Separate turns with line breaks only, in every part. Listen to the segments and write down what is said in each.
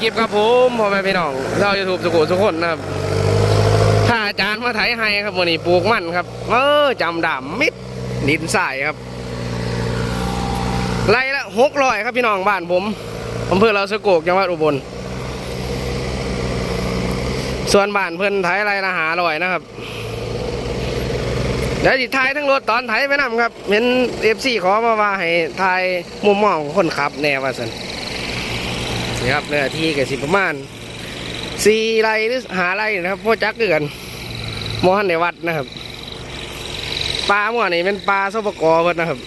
คลิปครับผมพ่อแม่พี่น้องเราจะถูกสุขุทุกคนนะครับถ้าอาจารย์มาไถให้ครับวันนี้ปลูกมันครับเออจำดำมิดดินทรายครับไรละหกร้อยครับพี่น้องบ้านผมอำเภอเราสะโกกจังหวัดอุบล ส่วนบ้านเพื่อนไถไรละหาร้อยนะครับเดี๋ยวจิถ่ายทั้งรถตอนไถไปนำครับ เห็นเอฟซีขอมาว่าให้ถ่ายมุมมองของคนขับแน่ว่าสัน นี่ครับเนื้อที่กับสิประมาณสี่ไร่หรือหาไร่นะครับพ่อจักเดือนมอหันในวัดนะครับปลาหม้อนี่เป็นปลาสปกอเพิ่นนะครับ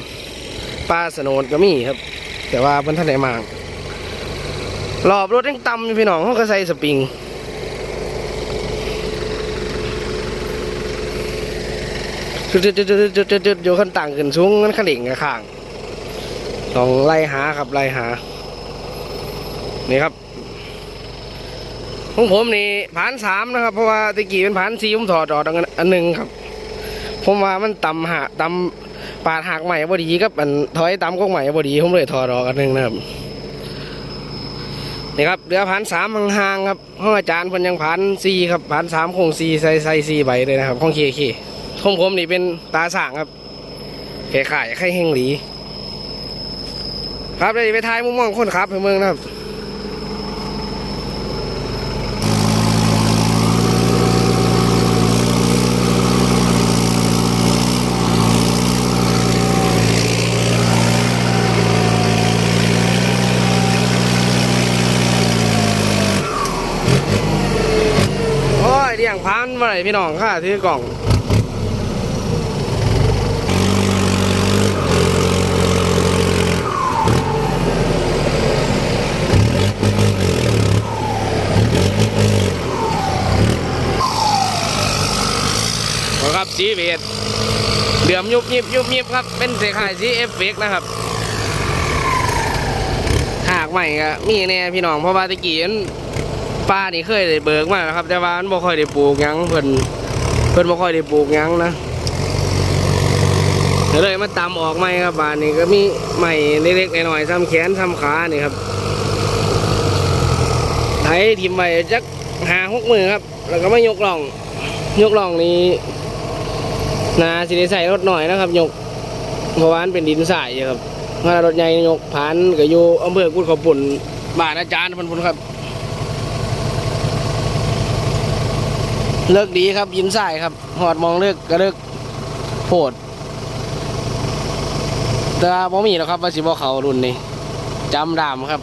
ปลาสโนนก็มีครับ แต่ว่าเพิ่นท่านไหนมารอบรถยังต่ำอยู่พี่น้องเขาก็ใส่สปริงจุดจุดจุดจุดจุดจุดจุดอยู่ขั้นต่างขึ้นสูงมันขันเด่งกับข้างต้องไล่หาครับไล่หา นี่ครับของผมนี่ผ่านสามนะครับ เพราะว่าตะกี้เป็นผ่านสี่ผมถอดออกอันหนึ่งครับ ผมว่ามันต่ำหาต่ำปาดหักใหม่พอดีกับอันถอยต่ำก็ใหม่พอดีผมเลยถอดออกอันหนึ่งนะครับนี่ครับเรือผ่านสามห่างๆครับห้องอาจารย์เพิ่นยังผ่านสี่ครับผ่านสามคงสี่ใส่ใส่สี่ใบเลยนะครับห้องเคเคของผมนี่เป็นตาส่างครับแข่ขายไข่เฮงหลี ครับเดี๋ยวไปทายมุมมองคนขับให้เมืองนะครับ โอ้ยเดี่ ยงพันมาเลยพี่น้องค่ะถือกล่องครับสีเวทเดือมยุบยิบยุบยิบครับ เป็นเสียขายสีเอฟเฟกนะครับหากใหม่ก็มีแน่พี่น้องเพราะว่าตะกี้นั้น ป้านี่เคยได้เบิกมาแล้วครับ แต่ว่ามันบ่ค่อยได้ปลูกยังเพิ่นเพิ่นบ่ค่อยได้ปลูกยังนะเลยมาตำออกใหม่ครับบ้านนี้ก็มีใหม่เล็กๆหน่อยๆซ้ำแขนซ้ำขานี่ครับไถทิมไว้จักหาหกมือครับ แล้วก็มายกล่อง ยกล่องนี้นาสิได้ใส่รถหน่อยนะครับ ยกเพราะว่ามันเป็นดินสายอยู่ครับถ้ารถใหญ่ยกผ่านก็อยู่อำเภอกุดขาวปุ่นบ้านอาจารย์พันพุนครับ เลิกดีครับ ยินสายครับหอดมองเลิกกระเลิกโพดแต่ว่าบ่มีแล้วครับว่าสิบ่เขารุ่นนี้จำดามครับ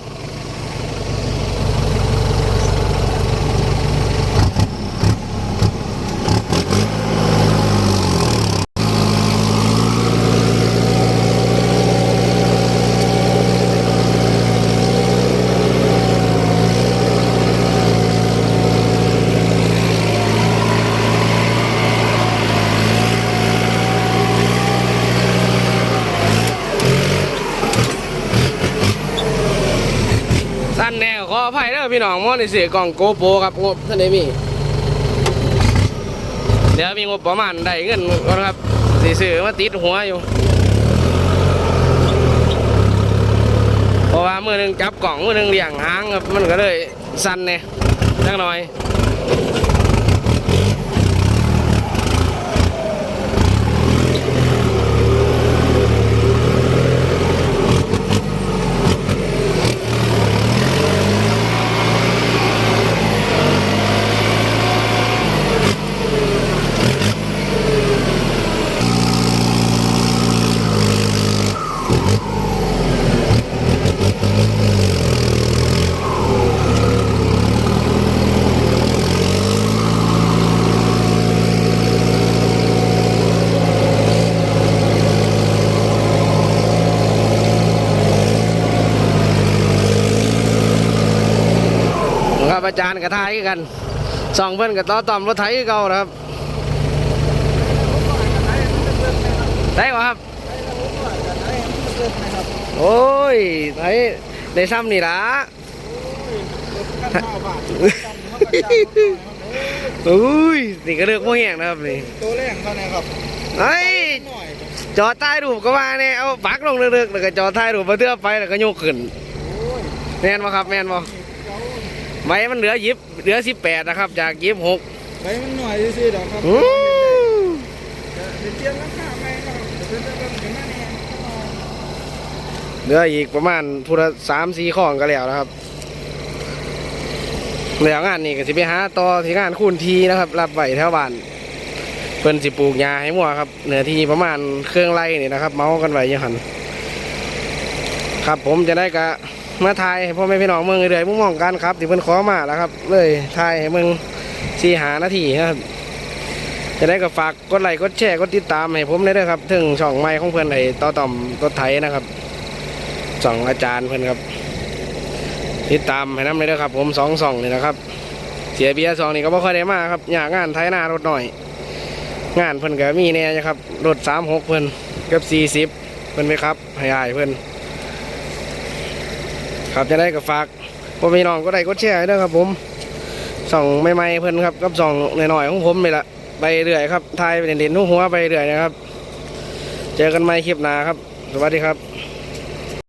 แนวขออภัยเด้อพี่น้องมอในเสียกล่องโกโปครับงบท่านได้มีเดี๋ยวมีงบประมาณได้เงินก่อนครับสีสื่อมาติดหัวอยู่เพราะว่ามือหนึ่งจับกล่องมือหนึ่งเลี้ยงหางครับมันก็เลยสั้นเนี่ยจังหน่อย ครับอาจารย์กับไทยกันสองเพื่อนกับต่อต่อมรถไถคือเก่านะครับได้ป่ะครับ โอ้ยไถได้ซ้ำนี่ละอุ้ยนี่ก็เลือกโมเหียงนะครับนี่
ตัวแรกเท่านั้นครับ
เฮ้ย
หน่อย
จอดใต้รูปก็ว่าเนี่ยเอาปักลงเลือกๆแล้วก็จอดใต้รูปมาเทื่อไปแล้วก็โยกขึ้น
โอ้ย
แม่นบ่ครับแม่นบ่
เขา
ไม้มันเหลือยิบเหลือสิบแปดนะครับ จากยิบหก
ไว้มันหน่อยซื่อๆดอกครับ
อืม
เดี๋ยวเตรียมราคาใหม่ครับเดี๋ยวเดี๋ยวเดี๋ยวเดี๋ยวมาแน่
เหลืออีกประมาณพุทธสามสี่ข้องก็แล้วนะครับแล้วงานนี้ก็สิไปหาต่อที่งานคูนทีนะครับ รับไว้แถวบ้านเพิ่นสิปลูกหญ้าให้มั่วครับเนื้อที่ประมาณเครื่องไรนี่นะครับ เมากันไว้อยังหันครับผมจะได้กะ มาทายให้พ่อแม่พี่น้องเมืองเรื่อยๆมุ่งมองกันครับที่เพิ่นขอมาแล้วครับ เลยทายให้เมืองสีหานาทีครับจะได้ก็ฝากกดไลค์กดแชร์กดติดตามให้ผมได้ด้วยครับ ถึงช่องไม้ของเพื่อนไอ้ต่อต่อมรถไถนะครับช่องอาจารย์เพื่อนครับ ติดตามให้น้ำเลยด้วยครับ ผมสองสองนี่นะครับ เสียเบียร์สองนี่ก็บ่ค่อยได้มาครับอยากงานไถนารถหน่อย งานเพื่อนก็มีแน่นะครับรถสามหกเพื่อนเกับสี่สิบเพื่อนไปครับให้อายเพื่อน ครับจะได้ก็ฝากพ่อพี่น้องก็ได้กดแชร์ให้ด้วยครับผมส่องใหม่ๆเพิ่นครับกับส่องหน่อยๆของผมนี่แหละไปเรื่อยครับทายไปเด่นๆหัวไปเรื่อยนะครับ เจอกันใหม่คลิปหน้าครับ สวัสดีครับ